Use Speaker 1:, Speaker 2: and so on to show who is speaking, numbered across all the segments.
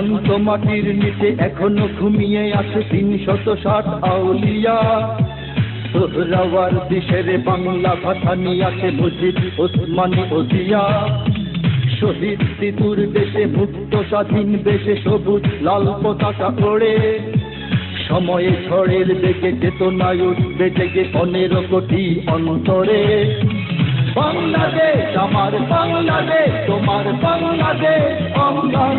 Speaker 1: শান্ত মাটির নিচে এখনও ঘুমিয়ে আছে তিন শত ষাট আউলিয়া। সোহরাওয়ার দেশের বাংলা ভাষা নিয়ে আছে মুজিব ওসমানী ওজিয়া। শহীদ তিতুর দেশে, মুক্ত স্বাধীন দেশে সবুজ লাল পতাকা ওড়ে। সময়ে ঝড়ের বেগে চেতনায় উঠবে জেগে পনেরো কোটি অন্তরে। বাংলাদেশ, আমার বাংলাদেশ, তোমার বাংলাদেশ, অঙ্গন।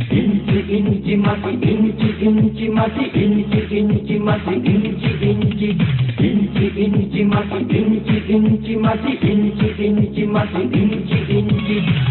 Speaker 2: ইঞ্চি ইঞ্চি মাটি ইঞ্চি ইঞ্চি মাটি ইঞ্চি ইঞ্চি মাটি ইঞ্চি ইঞ্চি ইঞ্চি ইঞ্চি মাটি ইঞ্চি ইঞ্চি মাটি ইঞ্চি ইঞ্চি মাটি ইঞ্চি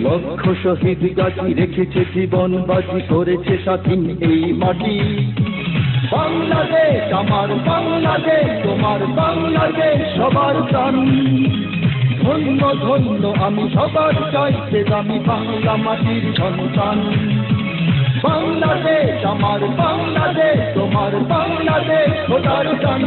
Speaker 1: লক্ষ শহীদ গাছি রেখেছে জীবন বাজি করেছে স্বাধীন এই মাটি। বাংলাদেশ, আমার বাংলাদেশ, তোমার বাংলাদেশ, সবার প্রাণ। ধন্য ধন্য, আমি সবার চাইতে দামি বাংলা মাটির সন্তান। বাংলাদেশ, আমার বাংলাদেশ, তোমার বাংলাদেশ, খোদার গান